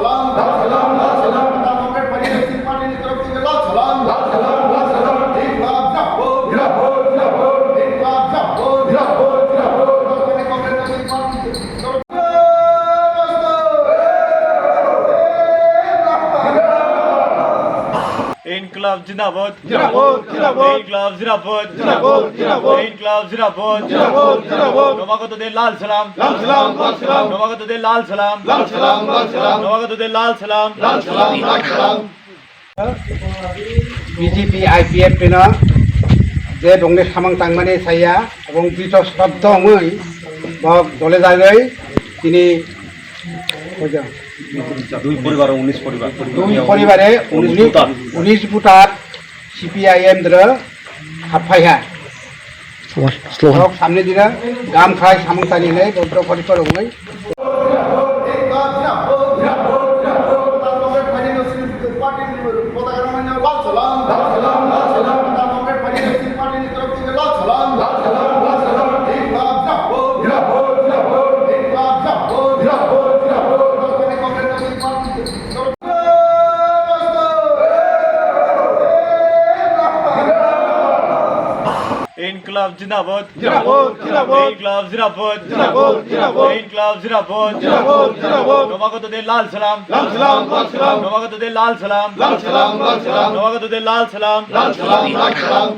Salam. انقلاب زندہ باد زندہ باد زندہ باد انقلاب زندہ باد زندہ باد زندہ باد انقلاب زندہ باد زندہ باد زندہ باد নবাগত দে লাল সালাম। লাল সালাম লাল সালাম। নবাগত দে লাল সালাম। লাল সালাম লাল সালাম। নবাগত দে লাল সালাম। লাল সালাম লাল সালাম। বিজেপি আইপিএফ পেনা যে দংলে সামাং তাংমানে সাইয়া এবং বিচ শব্দ মই দলে যাই তিনি দুই পরিবার উনিশ পরিবার। দুই পরিবারে উনিশ ভোটার। বুটার সিপিআইএম দ্র হাফাইহা বক সামনে দিনা গাম খাই সামাং তানিলে বদ্র পরিকর হই ইনকলাব জিন্দাবাদ জিন্দাবাদ, জিন্দাবাদ। ইনকলাব জিন্দাবাদ জিন্দাবাদ, জিন্দাবাদ। ইনকলাব জিন্দাবাদ জিন্দাবাদ, জিন্দাবাদ। নবাগতদের লাল সালাম লাল সালাম, লাল সালাম। নবাগতদের লাল সালাম লাল সালাম, লাল সালাম। নবাগতদের লাল সালাম লাল সালাম, লাল সালাম।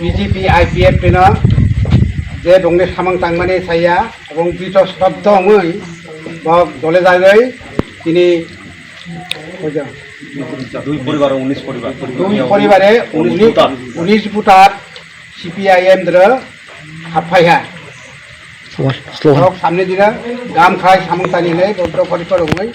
বিজেপি আইপিএফনো যে দংলে সামাং তাংমানে সাইয়া এবং দ্বিত শব্দমৈ বক দলে যাগৈ তিনি দুই পরিবার উনিশ পরিবার। দুই পরিবারে উনিশ উনিশ বুটার সিপিআইএম হাফাইহা বক সামনে দিনা গাম খাই সামাং তানিলে বদ্র পরিকর হই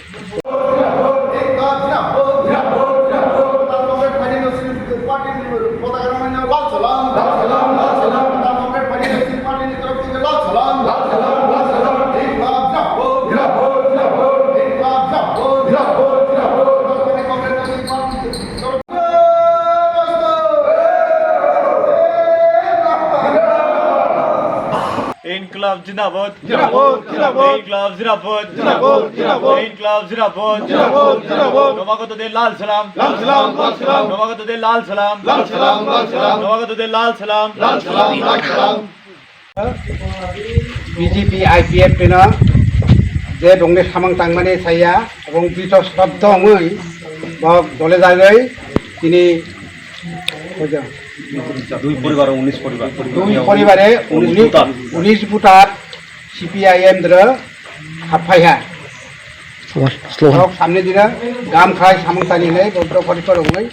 ইনকলাব জিন্দাবাদ জিন্দাবাদ, জিন্দাবাদ। ইনকলাব জিন্দাবাদ জিন্দাবাদ, জিন্দাবাদ। ইনকলাব জিন্দাবাদ জিন্দাবাদ, জিন্দাবাদ। নবাগতদের লাল সালাম লাল সালাম, লাল সালাম। নবাগতদের লাল সালাম লাল সালাম, লাল সালাম। নবাগতদের লাল সালাম লাল সালাম, লাল সালাম। বিজেপি আইপিএফনো যে দংলে সামাং তাংমানে সাইয়া এবং দ্বিত শব্দমৈ বক দলে যাগৈ তিনি দুই পরিবার উনিশ পরিবার। দুই পরিবারে উনিশ ভোটার। বুটার সিপিআইএম দ্র হাফাইহা সামনে দিনা গাম খাই সামাং তানিলে বদ্র পরিকর হই